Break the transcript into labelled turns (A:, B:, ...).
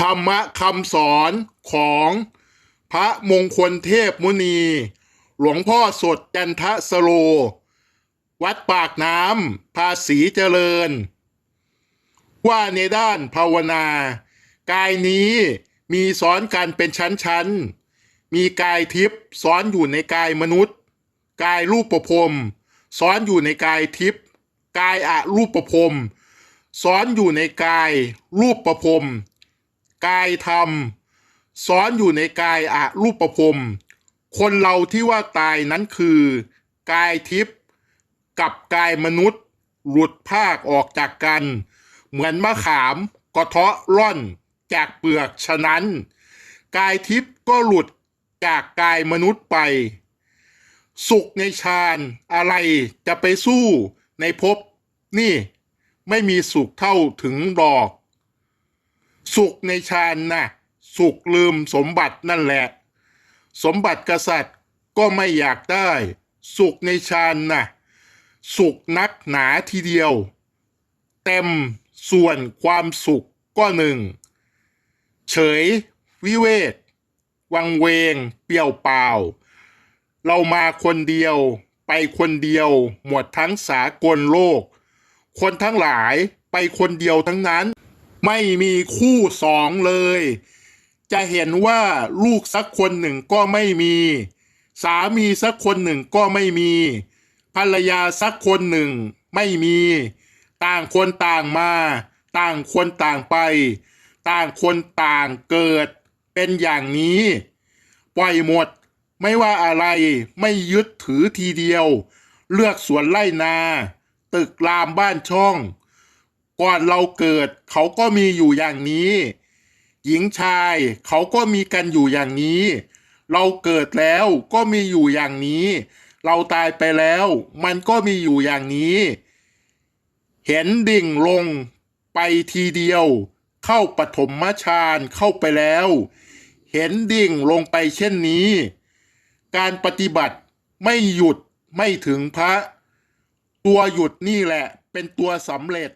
A: ธรรมะคำสอนของพระมงคลเทพมุนี หลวงพ่อสดจันทสโล วัดปากน้ำภาษีเจริญ ว่าในด้านภาวนา กายนี้มีซ้อนกันเป็นชั้นๆ มีกายทิพย์ซ้อนอยู่ในกายมนุษย์ กายรูปประพรมซ้อนอยู่ในกายทิพย์กายอะรูปประพรมซ้อนอยู่ในกายรูปประพรม กายธรรมซ้อนอยู่ในกายอะรูปประพรมคนเราที่ว่าตายนั้นคือ กายทิพย์กับกายมนุษย์ หลุดภาคออกจากกัน เหมือนมะขามกระเทาะร่อนจากเปลือกฉะนั้น กายทิพย์ก็หลุดจากกายมนุษย์ไป สุขในฌานอะไรจะไปสู้ในภพนี่ไม่มีสุขเท่าถึงดอก สุขในฌานนะสุขลืมสมบัตินั่นแหละ สมบัติกษัตริย์ก็ไม่อยากได้ สุขในฌานนะสุขนักหนาทีเดียว เต็มส่วนความสุขก็หนึ่ง เฉย วิเวกวังเวง เปี่ยวเปล่า เรามาคนเดียวไปคนเดียวหมดทั้งสากลโลก คนทั้งหลายไปคนเดียวทั้งนั้น ไม่มีคู่สองเลย จะเห็นว่าลูกสักคนหนึ่งก็ไม่มี สามีสักคนหนึ่งก็ไม่มี ภรรยาสักคนหนึ่งไม่มี ต่างคนต่างมา ต่างคนต่างไป ต่างคนต่างเกิด เป็นอย่างนี้ ปล่อยหมด ไม่ว่าอะไรไม่ยึดถือทีเดียว เลือกสวนไร่นา ตึกรามบ้านช่อง ก่อนเราเกิด เขาก็มีอยู่อย่างนี้ หญิงชายเขาก็มีกันอยู่อย่างนี้ เราเกิดแล้วก็มีอยู่อย่างนี้ เราตายไปแล้ว มันก็มีอยู่อย่างนี้ เห็นดิ่งลงไปทีเดียว เข้าปฐมฌานเข้าไปแล้ว เห็นดิ่งลงไปเช่นนี้ การปฏิบัติไม่หยุดไม่ถึงพระ ตัวหยุดนี่แหละเป็นตัวสำเร็จ